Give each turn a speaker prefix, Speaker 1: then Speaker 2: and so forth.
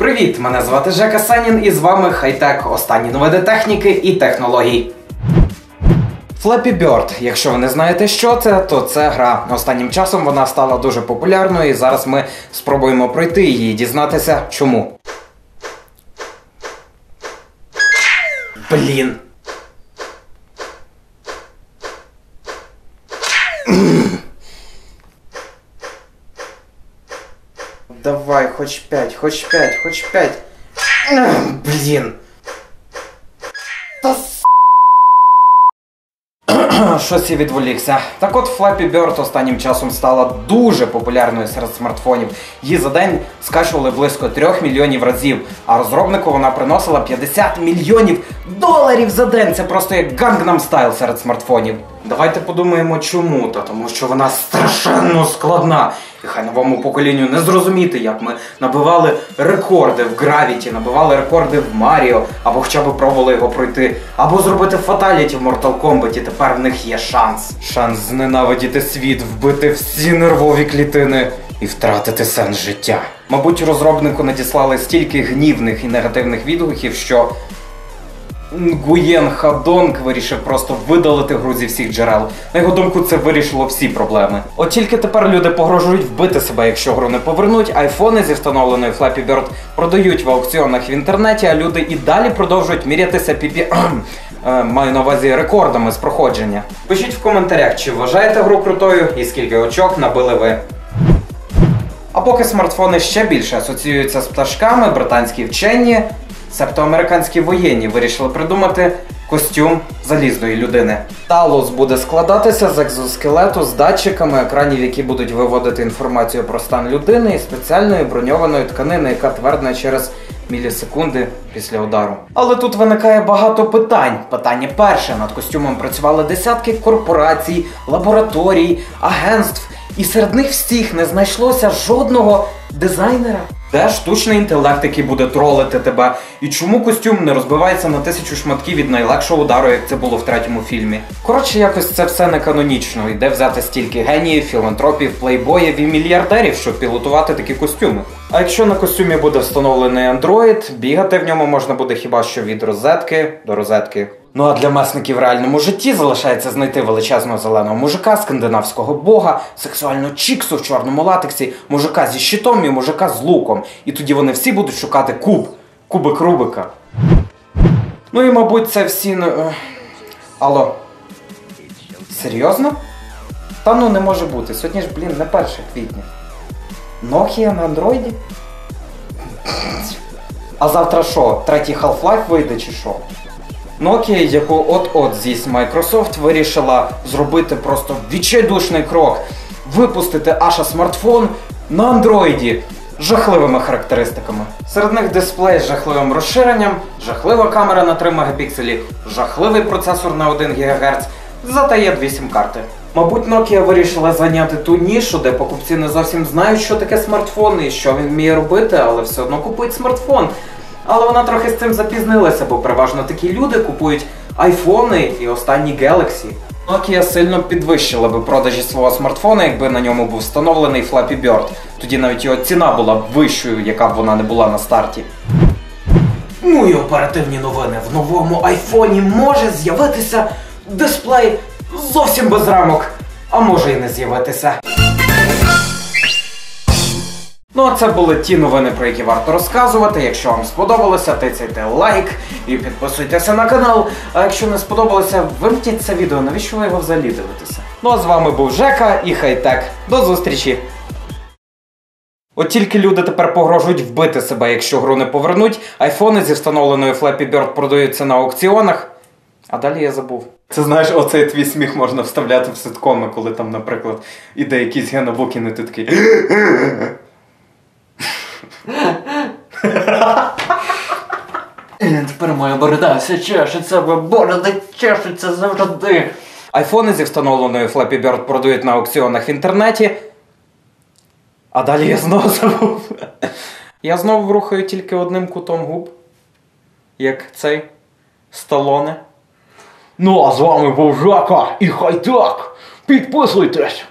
Speaker 1: Привіт! Мене звати Жека Санін і з вами Хайтек. Останні новини техніки і технологій. Flappy Bird. Якщо ви не знаєте, що це, то це гра. Останнім часом вона стала дуже популярною, і зараз ми спробуємо пройти її і дізнатися, чому. Блін. Давай, хоч п'ять, хоч п'ять, хоч п'ять. Блін. Та с... Щось я відволікся. Так от Flappy Bird останнім часом стала дуже популярною серед смартфонів. Її за день скачували близько 3 мільйонів разів, а розробнику вона приносила 50 мільйонів доларів за день. Це просто як Gangnam Style серед смартфонів. Давайте подумаємо, чому. Та тому що вона страшенно складна. І хай новому поколінню не зрозуміти, як ми набивали рекорди в Gravity, набивали рекорди в Маріо, або хоча б пробували його пройти, або зробити фаталіті в Mortal Kombat, і тепер в них є шанс. Шанс зненавидіти світ, вбити всі нервові клітини і втратити сенс життя. Мабуть, розробнику надіслали стільки гнівних і негативних відгуків, що Гуєн Хадонг вирішив просто видалити гру зі всіх джерел. На його думку, це вирішило всі проблеми. От тільки тепер люди погрожують вбити себе, якщо гру не повернуть. Айфони зі встановленою Flappy Bird продають в аукціонах в інтернеті, а люди і далі продовжують мірятися піпі. Е, Маю на увазі рекордами з проходження. Пишіть в коментарях, чи вважаєте гру крутою і скільки очок набили ви. А поки смартфони ще більше асоціюються з пташками, британські вчені, себто американські воєнні, вирішили придумати костюм залізної людини. Талус буде складатися з екзоскелету з датчиками екранів, які будуть виводити інформацію про стан людини і спеціальної броньованої тканини, яка твердне через мілісекунди після удару. Але тут виникає багато питань. Питання перше: над костюмом працювали десятки корпорацій, лабораторій, агентств. І серед них всіх не знайшлося жодного дизайнера. Де штучний інтелект, який буде тролити тебе? І чому костюм не розбивається на тисячу шматків від найлегшого удару, як це було в третьому фільмі? Коротше, якось це все не канонічно. І де взяти стільки геніїв, філантропів, плейбоїв і мільярдерів, щоб пілотувати такі костюми? А якщо на костюмі буде встановлений Android, бігати в ньому можна буде хіба що від розетки до розетки. Ну а для месників в реальному житті залишається знайти величезного зеленого мужика, скандинавського бога, сексуальну чіксу в чорному латексі, мужика зі щитом і мужика з луком. І тоді вони всі будуть шукати куб, кубик Рубика. Ну і мабуть, це всі. е, Алло. Серйозно? Та ну не може бути. Сьогодні ж, блін, не 1 квітня. Nokia на андроїді? А завтра що? Третій Half-Life вийде чи що? Nokia, яку от-от з'їсть Microsoft, вирішила зробити просто відчайдушний крок, випустити Аша смартфон на андроїді жахливими характеристиками. Серед них дисплей з жахливим розширенням, жахлива камера на 3 мегапікселі, жахливий процесор на 1 ГГц, зате є дві сім-карти. Мабуть, Nokia вирішила зайняти ту нішу, де покупці не зовсім знають, що таке смартфон і що він вміє робити, але все одно купують смартфон. Але вона трохи з цим запізнилася, бо переважно такі люди купують айфони і останні Galaxy. Nokia сильно підвищила би продажі свого смартфона, якби на ньому був встановлений Flappy Bird. Тоді навіть його ціна була б вищою, яка б вона не була на старті. Ну і оперативні новини. В новому айфоні може з'явитися дисплей зовсім без рамок, а може і не з'явитися. Ну, а це були ті новини, про які варто розказувати. Якщо вам сподобалося, тицяйте лайк і підписуйтеся на канал. А якщо не сподобалося, вимкніть це відео, навіщо ви його взагалі дивитеся? Ну а з вами був Жека і Хайтек. До зустрічі! От тільки люди тепер погрожують вбити себе, якщо гру не повернуть. Айфони зі встановленою Flappy Bird продаються на аукціонах. А далі я забув. Це знаєш, оцей твій сміх можна вставляти в ситкоми, коли там, наприклад, іде якийсь Гена Букін, і ти такий.
Speaker 2: Е, Тепер моя борода все чешеться, бо бороди чешуться завжди.
Speaker 1: Айфони зі встановленою Flappy Bird продають на аукціонах в інтернеті. А далі я знову забув. Я знову рухаю тільки одним кутом губ. Як цей Сталоне.
Speaker 2: Ну а з вами був Жака і Хайтак. Підписуйтесь!